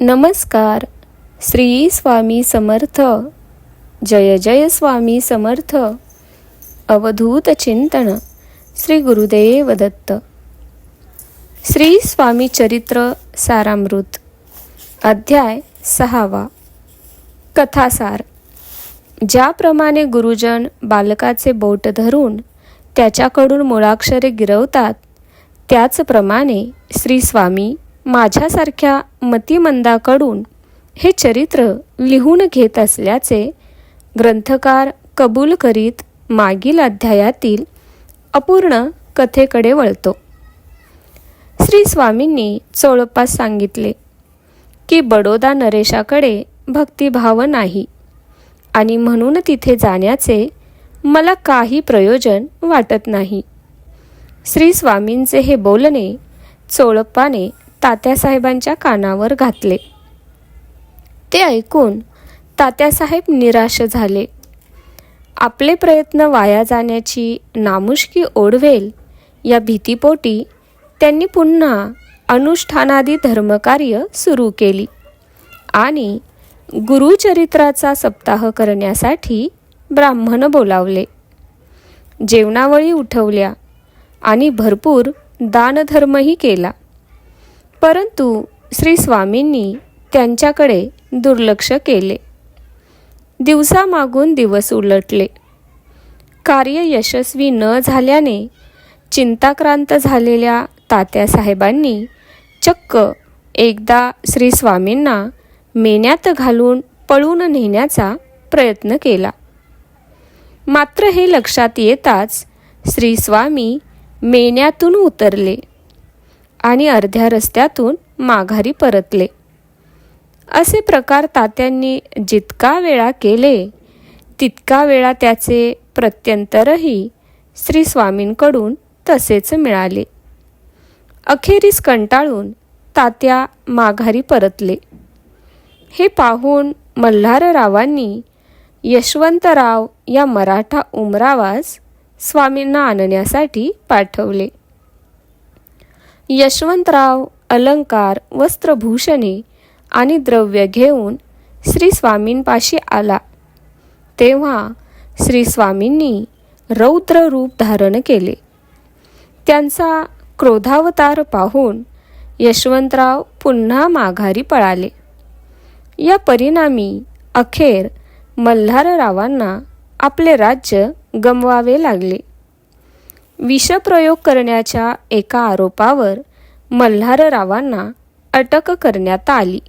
नमस्कार. श्री स्वामी समर्थ. जय जय स्वामी समर्थ. अवधूत चिंतन. श्री गुरुदेव दत्त. श्री स्वामी चरित्र सारामृत. अध्याय सहावा. कथासार. ज्याप्रमाणे गुरुजन बालकाचे बोट धरून त्याच्याकडून मुळाक्षरे गिरवतात त्याचप्रमाणे श्री स्वामी माझ्यासारख्या मतिमंदाकडून हे चरित्र लिहून घेत असल्याचे ग्रंथकार कबूल करीत मागील अध्यायातील अपूर्ण कथेकडे वळतो. श्री स्वामींनी चोळपास सांगितले की बडोदा नरेशाकडे भक्तिभाव नाही आणि म्हणून तिथे जाण्याचे मला काही प्रयोजन वाटत नाही. श्री स्वामींचे हे बोलणे चोळप्पाने तात्यासाहेबांच्या कानावर घातले. ते ऐकून तात्यासाहेब निराश झाले. आपले प्रयत्न वाया जाण्याची नामुष्की ओढवेल या भीतीपोटी त्यांनी पुन्हा अनुष्ठानादी धर्मकार्य सुरू केली आणि गुरुचरित्राचा सप्ताह करण्यासाठी ब्राह्मण बोलावले. जेवणावळी उठवल्या आणि भरपूर दानधर्मही केला. परंतु श्री स्वामींनी त्यांच्याकडे दुर्लक्ष केले. दिवसामागून दिवस उलटले. कार्य यशस्वी न झाल्याने चिंताक्रांत झालेल्या तात्यासाहेबांनी चक्क एकदा श्री स्वामींना मेण्यात घालून पळून नेण्याचा प्रयत्न केला. मात्र हे लक्षात येताच श्री स्वामी मेण्यातून उतरले. आणि अर्ध्या रस्त्यातून माघारी परतले. असे प्रकार तात्यांनी जितका वेळा केले तितका वेळा त्याचे प्रत्यंतरही श्री स्वामींकडून तसेच मिळाले. अखेरीस कंटाळून तात्या माघारी परतले. हे पाहून मल्हाररावांनी यशवंतराव या मराठा उमरावास स्वामींना आणण्यासाठी पाठवले. यशवंतराव अलंकार वस्त्रभूषणे आणि द्रव्य घेऊन श्री स्वामींपाशी आला. तेव्हा श्री स्वामींनी रौद्र रूप धारण केले. त्यांचा क्रोधावतार पाहून यशवंतराव पुन्हा माघारी पळाले. या परिणामी अखेर मल्हाररावांना आपले राज्य गमवावे लागले. विषप्रयोग करण्याच्या एका आरोपावर मल्हाररावांना अटक करण्यात आली.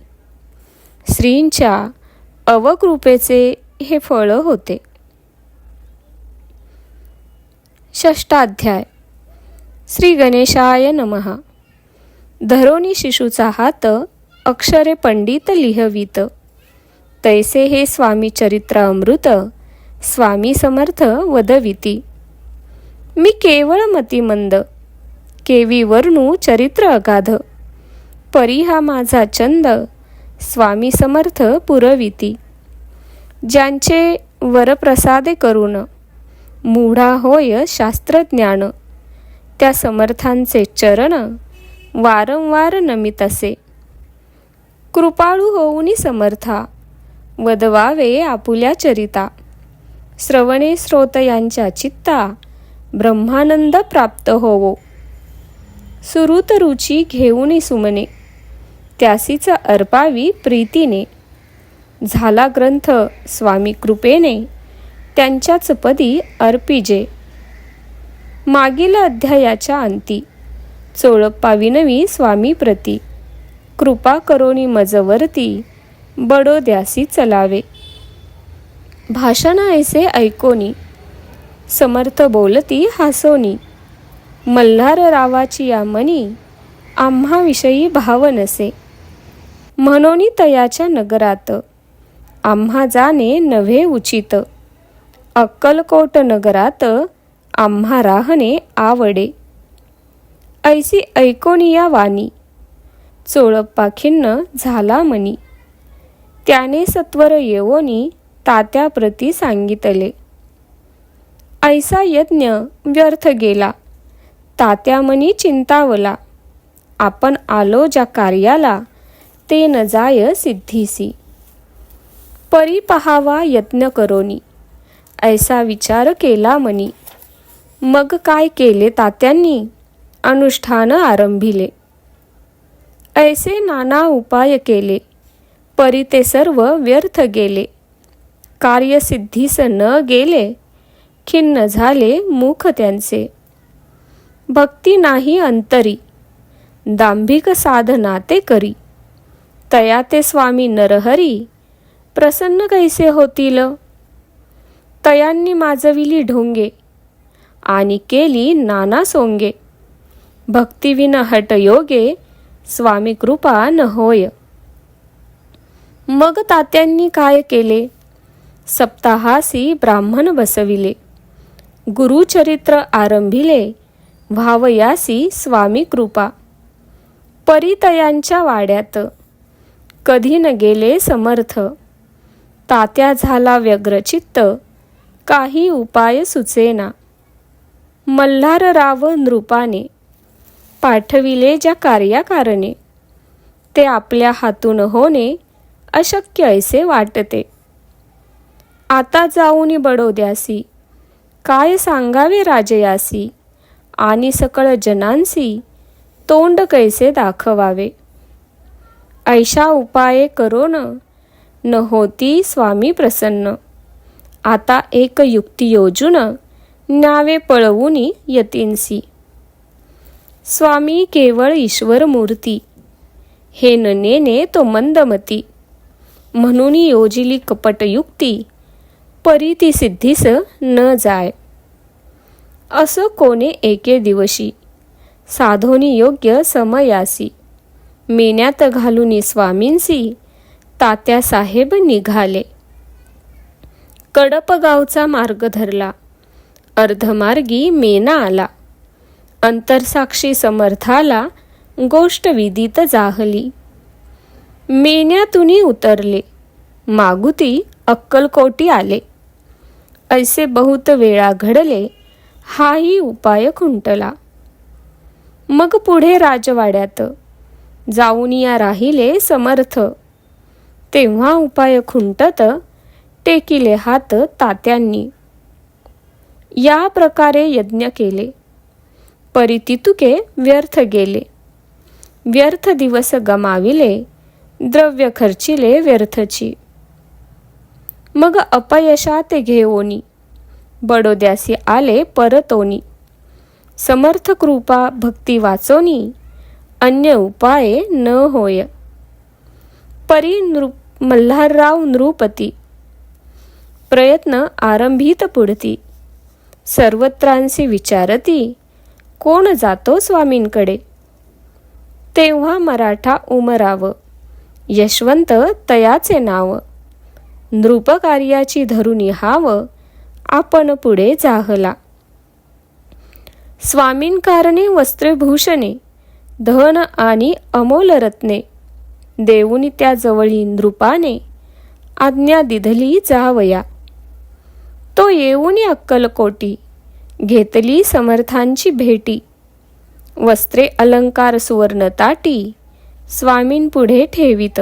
श्रींच्या अवकृपेचे हे फळ होते. षष्टाध्याय श्री गणेशाय नमहा धरोनी शिशूचा हात अक्षरे पंडित लिहवीत. तैसे हे स्वामी चरित्र अमृत स्वामी समर्थ वदविती. मी केवळ मतिमंद. केवी वर्णू चरित्र अगाध. परी हा माझा चंद. स्वामी समर्थ पुरविती. ज्यांचे वरप्रसादे करून मूढा होय शास्त्रज्ञान. त्या समर्थांचे चरण वारंवार नमित असे कृपाळू होऊनी समर्था. वदवावे आपुल्या चरिता. श्रवणे स्रोत यांच्या चित्ता. ब्रह्मानंद प्राप्त होवो. सुरुत रुची घेऊन सुमने. त्यासीच अर्पावी प्रीतीने. झाला ग्रंथ स्वामी कृपेने. त्यांच्याच पदी अर्पिजे. मागील अध्यायाच्या अंती. चोळप्पा विनवी स्वामी प्रती. कृपा करोनी मजवरती. बडोद्यासी चलावे. भाषण ऐसे ऐकोनी. समर्थ बोलती हासोनी. मल्हार रावाची या मनी आम्हाविषयी भाव नसे. म्हणोनी तयाच्या नगरात. आम्हा जाणे नव्हे उचित. अक्कलकोट नगरात आम्हा राहणे आवडे. ऐसी ऐकोनिया वाणी. चोळप्पा खिन्न झाला मनी. त्याने सत्वर येवोनी तात्याप्रती सांगितले. ऐसा यज्ञ व्यर्थ गेला. तात्यामनी चिंतावला. आपण आलो ज्या कार्याला ते न जाय सिद्धीसी. परी पहावा यत्न करोनी. ऐसा विचार केला मनी. मग काय केले तात्यांनी? अनुष्ठान आरंभिले. ऐसे नाना उपाय केले. परी ते सर्व व्यर्थ गेले. कार्यसिद्धीस न गेले. खिन्न झाले मुख त्यांचे. भक्ती नाही अंतरी. दांभिक साधना ते करी. तया ते स्वामी नरहरी प्रसन्न कैसे होतील? तयांनी माजविली ढोंगे आणि केली नाना सोंगे. भक्तिविन हटयोगे स्वामी कृपा न होय. मग तात्यांनी काय केले? सप्ताहासी ब्राह्मण बसविले. गुरुचरित्र आरंभिले व्हावयासी स्वामी कृपा. परितयांच्या वाड्यात कधी न गेले समर्थ. तात्या झाला व्यग्रचित्त काही उपाय सुचेना. मल्हारराव नृपाने पाठविले ज्या कार्याकारणे ते आपल्या हातून होणे अशक्य ऐसे वाटते. आता जाऊनी बडोद्यासी काय सांगावे राजयासी? आणि सकळ जनांसी तोंड कैसे दाखवावे? ऐशा उपाये करोन? न होती स्वामी प्रसन्न. आता एक युक्ती योजून न्यावे पळवूनी यतींसी. स्वामी केवळ ईश्वर मूर्ती. हे न नेने तो मंदमती. म्हणून योजिली कपटयुक्ती. परी ती सिद्धीस न जाय. असं कोणे एके दिवशी साधोनी योग्य समयासी मेण्यात घालूनी स्वामींसी तात्या साहेब निघाले. कडप गावचा मार्ग धरला. अर्धमार्गी मेना आला. अंतरसाक्षी समर्थाला गोष्ट विदित जाहली. मेण्यातून उतरले. मागुती अक्कलकोटी आले. ऐसे बहुत वेळा घडले हाही उपाय खुंटला. मग पुढे राजवाड्यात जाऊन या राहिले समर्थ. तेव्हा उपाय खुंटत टेकिले हात तात्यांनी. या प्रकारे यज्ञ केले. परितितुके व्यर्थ गेले. व्यर्थ दिवस गमाविले द्रव्य खर्चिले व्यर्थची. मग अपयशा ते घेओनी. बडोद्यासी आले परतोनी. समर्थ कृपा भक्ती वाचोनी अन्य उपाय न होय. परी नृ मल्हारराव नृपती. प्रयत्न आरंभित पुढती. सर्वत्रांशी विचारती कोण जातो स्वामींकडे? तेव्हा मराठा उमराव. यशवंत तयाचे नाव. नृपकार्याची धरुणी हाव आपण पुढे जाहला स्वामींकारणे वस्त्रभूषणे धन आणि अमोल रत्ने देऊनी त्या जवळी नृपाने आज्ञा दिधली जावया. तो येऊनी अक्कलकोटी घेतली समर्थांची भेटी. वस्त्रे अलंकार सुवर्णताटी स्वामींपुढे ठेवित.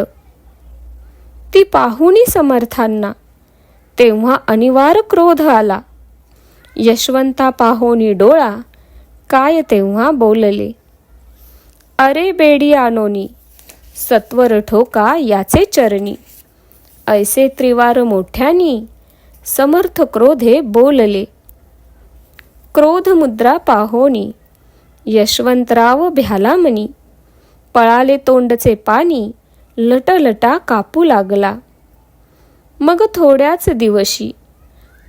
ती पाहुनी समर्थांना. तेव्हा अनिवार्य क्रोध आला. यशवंता पाहोनी डोळा काय तेव्हा बोलले? अरे बेडी आनोनी सत्वर ठोका याचे चरणी. ऐसे त्रिवार मोठ्यानी समर्थ क्रोधे बोलले. क्रोध मुद्रा पाहोनी यशवंतराव भ्याला मनी. पळाले तोंडचे पाणी लटलटा कापू लागला. मग थोड्याच दिवशी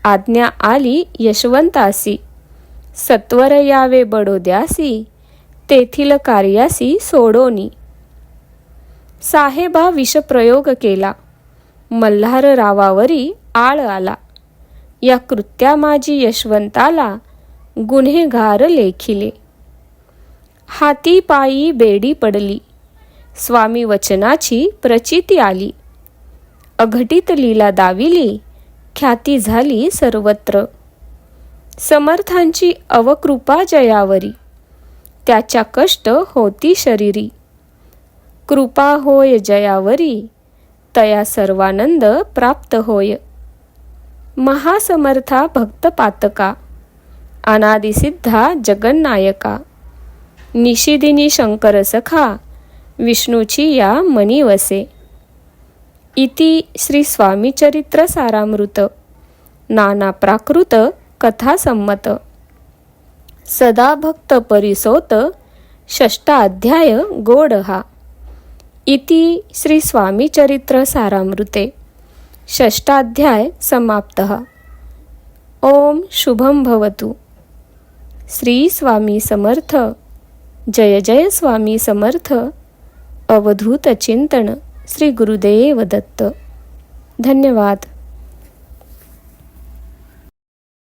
आज्ञा आली यशवंतासी. सत्वर यावे बडोद्यासी तेथील कार्यासी सोडोनी. साहेबा विषप्रयोग केला. मल्हार रावावरी आळ आला. या कृत्या माझी यशवंताला गुन्हेगार लेखिले. हाती पायी बेडी पडली. स्वामी वचनाची प्रचिती आली. अघटित लीला दाविली ख्याती झाली सर्वत्र. समर्थांची अवकृपा जयावरी त्याच्या कष्ट होती शरीरी. कृपा होय जयावरी तया सर्वानंद प्राप्त होय. महासमर्था भक्त पातका अनादिसिद्धा जगन्नायका. निशिदिनी शंकर सखा विष्णूची या मनी वसे इति श्री स्वामी चरित्र सारामृत. नाना प्राकृत कथा संमत सदा भक्त परिसोत षष्टाध्याय गोडहा. इति श्री स्वामी चरित्र सारामृते. षष्टाध्याय समाप्तः. ओम शुभम भवतु. श्री स्वामी समर्थ. जय जय स्वामी समर्थ. अवधूत चिंतन श्री गुरुदेव दत्त. धन्यवाद.